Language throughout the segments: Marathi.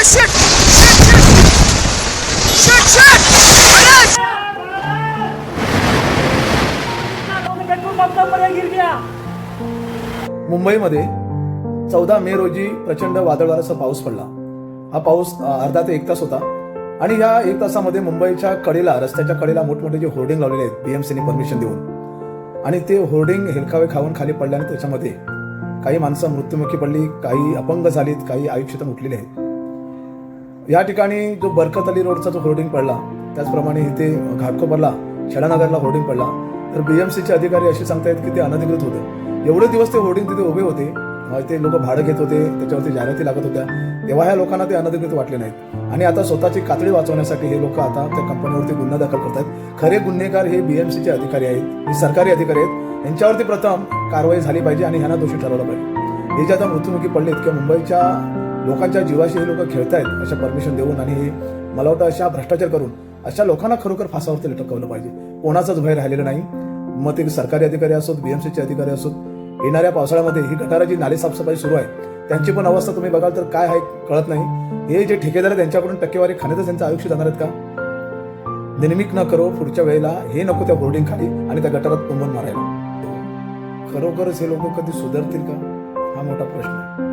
अरे शिट शिट शिट शिट अरे मुंबईमध्ये चौदा मे रोजी प्रचंड वादळवाराचा पाऊस पडला. हा पाऊस अर्धा ते एक तास होता आणि ह्या एक तासामध्ये मुंबईच्या कडेला रस्त्याच्या कडेला मोठमोठे जे होर्डिंग लावलेले आहेत बीएमसीने परमिशन देऊन. आणि ते होर्डिंग हेलकावे खाऊन खाली पडल्याने त्याच्यामध्ये काही माणसं मृत्युमुखी पडली काही अपंग झालीत काही आयुष्यातून उठलेले आहेत. या ठिकाणी जो बरकत अली रोडचा जो होर्डिंग पडला त्याचप्रमाणे इथे घाटकोपरला छडानगरला होर्डिंग पडला तर बी एम सीचे अधिकारी असे सांगतायत की ते अनधिकृत होते. एवढे दिवस ते होर्डिंग तिथे उभे होते ते लोक भाडं घेत होते त्याच्यावरती जाहिराती लागत होत्या तेव्हा ह्या लोकांना ते अनधिकृत वाटले नाहीत. आणि आता स्वतःची कातडी वाचवण्यासाठी हे लोक आता त्या कंपनीवरती गुन्हा दाखल करतात खरे गुन्हेगार हे बी एम सीचे अधिकारी आहेत हे सरकारी अधिकारी आहेत. यांच्यावरती प्रथम कारवाई झाली पाहिजे आणि ह्यांना दोषी ठरवलं पाहिजे. हे जे आता मृत्युमुखी पडलेत किंवा मुंबईच्या लोकांच्या जीवाशी हे लोक खेळतायत अशा परमिशन देऊन आणि हे मला वाटतं अशा भ्रष्टाचार करून अशा लोकांना खरोखर फासावरती लटकवलं पाहिजे. कोणाचाच भय राहिलेलं नाही. मग ते सरकारी अधिकारी असोत बीएमसीचे अधिकारी असोत येणाऱ्या पावसाळ्यामध्ये ही गटाराची नाले साफसफाई सुरू आहे त्यांची पण अवस्था तुम्ही बघाल तर काय आहे कळत नाही. हे जे ठेकेदार आहेत त्यांच्याकडून टक्केवारी खाण्यातच त्यांचं आयुष्य जाणार आहेत का? निर्मिक न करो पुढच्या वेळेला हे नको त्या होर्डिंग खाली आणि त्या गटारात तुंबून मारायला. खरोखरच हे लोक कधी सुधारतील का? हा मोठा प्रश्न आहे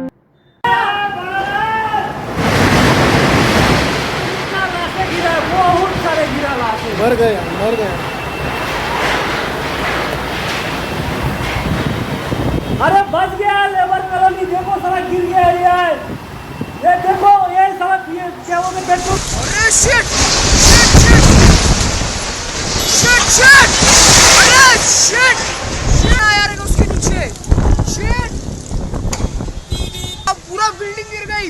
इतना लाशें गिरा है, बहुत सारे गिरा लाशें मर गए मर गए। अरे बच गया लेबर कॉलोनी देखो सारा गिर गया ये ये देखो ये सारा ये क्या बोलते पेट्रोल? अरे शिट शिट शिट शिट अरे शिट शिट आया रे उसके नीचे शिट अब पूरा बिल्डिंग गिर गई।